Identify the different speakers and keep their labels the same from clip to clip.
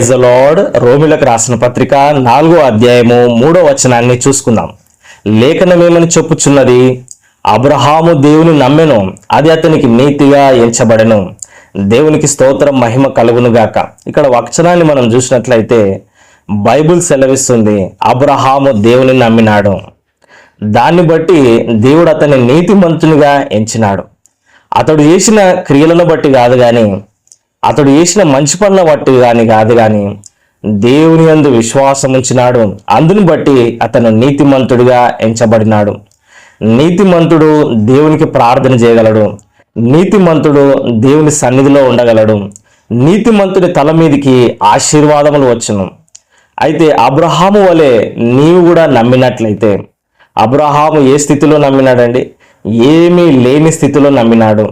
Speaker 1: Lord రోమిలకు రాసిన పత్రిక నాలుగో అధ్యాయము మూడో వచనాన్ని చూసుకుందాం. లేఖనమేమని చెప్పుచున్నది? అబ్రహాము దేవుని నమ్మెను అది అతనికి నీతిగా ఎంచబడెను. దేవునికి స్తోత్రం మహిమ కలుగును గాక. ఇక్కడ వచనాన్ని మనం చూసినట్లయితే బైబిల్ సెలవిస్తుంది అబ్రహాము దేవుని నమ్మినాడు. దాన్ని బట్టి దేవుడు అతన్ని నీతిమంతునిగా ఎంచినాడు. అతడు చేసిన క్రియలను బట్టి కాదు కానీ అతడు చేసిన మంచి పనుల బట్టి కానీ కాదు కానీ దేవుని అందు విశ్వాసం ఉంచినాడు. అందుని బట్టి అతను నీతిమంతుడిగా ఎంచబడినాడు. నీతిమంతుడు దేవునికి ప్రార్థన చేయగలడు. నీతిమంతుడు దేవుని సన్నిధిలో ఉండగలడు. నీతిమంతుడి తల మీదకి ఆశీర్వాదములు వచ్చును. అయితే అబ్రహాము వలె నీవు కూడా నమ్మినట్లయితే అబ్రహాము ఏ స్థితిలో నమ్మినాడండి? ఏమీ లేని స్థితిలో నమ్మినాడు.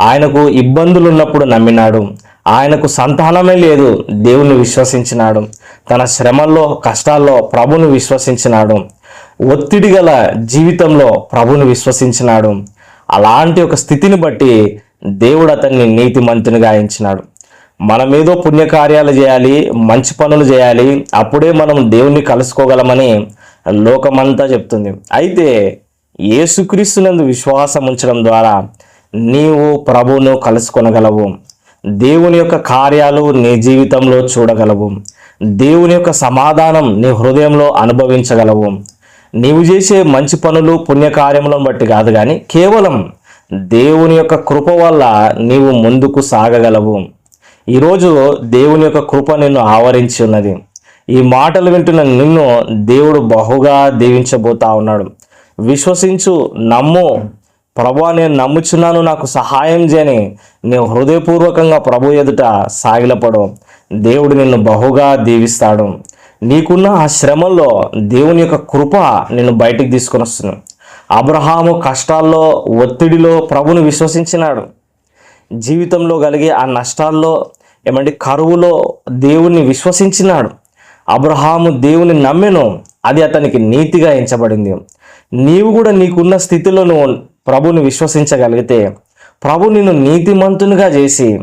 Speaker 1: ఆయనకు ఇబ్బందులు ఉన్నప్పుడు నమ్మినాడు. ఆయనకు సంతానమే లేదు దేవుని విశ్వసించినాడు. తన శ్రమల్లో కష్టాల్లో ప్రభుని విశ్వసించినాడు. ఒత్తిడి గల జీవితంలో ప్రభుని విశ్వసించినాడు. అలాంటి ఒక స్థితిని బట్టి దేవుడు అతన్ని నీతిమంతునిగా ఎంచినాడు మనమేదో పుణ్యకార్యాలు చేయాలి మంచి పనులు చేయాలి అప్పుడే మనం దేవుణ్ణి కలుసుకోగలమని లోకమంతా చెప్తుంది. అయితే యేసుక్రీస్తునందు విశ్వాసం ఉంచడం ద్వారా నీవు ప్రభువును కలుసుకొనగలవు. దేవుని యొక్క కార్యాలు నీ జీవితంలో చూడగలవు. దేవుని యొక్క సమాధానం నీ హృదయంలో అనుభవించగలవు. నీవు చేసే మంచి పనులు పుణ్యకార్యములను బట్టి కాదు కానీ కేవలం దేవుని యొక్క కృప వల్ల నీవు ముందుకు సాగగలవు. ఈరోజు దేవుని యొక్క కృప నిన్ను ఆవరించి ఉన్నది. ఈ మాటలు వింటున్న నిన్ను దేవుడు బహుగా దీవించబోతా ఉన్నాడు. విశ్వసించు నమ్ము ప్రభు నేను నమ్ముచున్నాను నాకు సహాయం చేయని. నేను హృదయపూర్వకంగా ప్రభు ఎదుట సాగిలపడు. దేవుడు నిన్ను బహుగా దీవిస్తాడు. నీకున్న ఆ శ్రమల్లో దేవుని యొక్క కృప నిన్ను బయటికి తీసుకొని వస్తుంది. అబ్రహాము కష్టాల్లో ఒత్తిడిలో ప్రభుని విశ్వసించినాడు. జీవితంలో కలిగే ఆ నష్టాల్లో ఏమంటే కరువులో దేవుణ్ణి విశ్వసించినాడు. అబ్రహాము దేవుని నమ్మెను అది అతనికి నీతిగా ఎంచబడింది. నీవు కూడా నీకున్న స్థితిలో నువ్వు ప్రభుని విశ్వసించగలిగితే ప్రభు నిన్ను నీతిమంతునిగా చేసి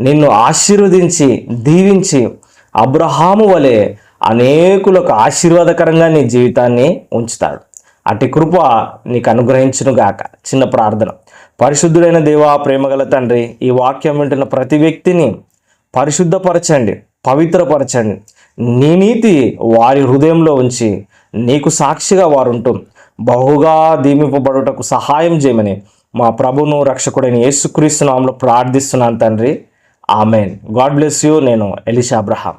Speaker 1: నిన్ను ఆశీర్వదించి దీవించి అబ్రహాము వలె అనేకులకు ఆశీర్వాదకరంగా నీ జీవితాన్ని ఉంచుతాడు. అటు కృప నీకు అనుగ్రహించునుగాక చిన్న ప్రార్థన. పరిశుద్ధుడైన దేవా ప్రేమగల తండ్రి ఈ వాక్యం వింటున్న ప్రతి వ్యక్తిని పరిశుద్ధపరచండి పవిత్రపరచండి. నీ నీతి వారి హృదయంలో ఉంచి నీకు సాక్షిగా వారుంటుంది బహుగా దీమింపబడుటకు సహాయం చేయమని మా ప్రభును రక్షకుడైన యేసుక్రీస్తు నామంలో ప్రార్థిస్తున్నాను తండ్రి. ఆమెన్. God bless you. నేను ఎలిషా అబ్రహాం.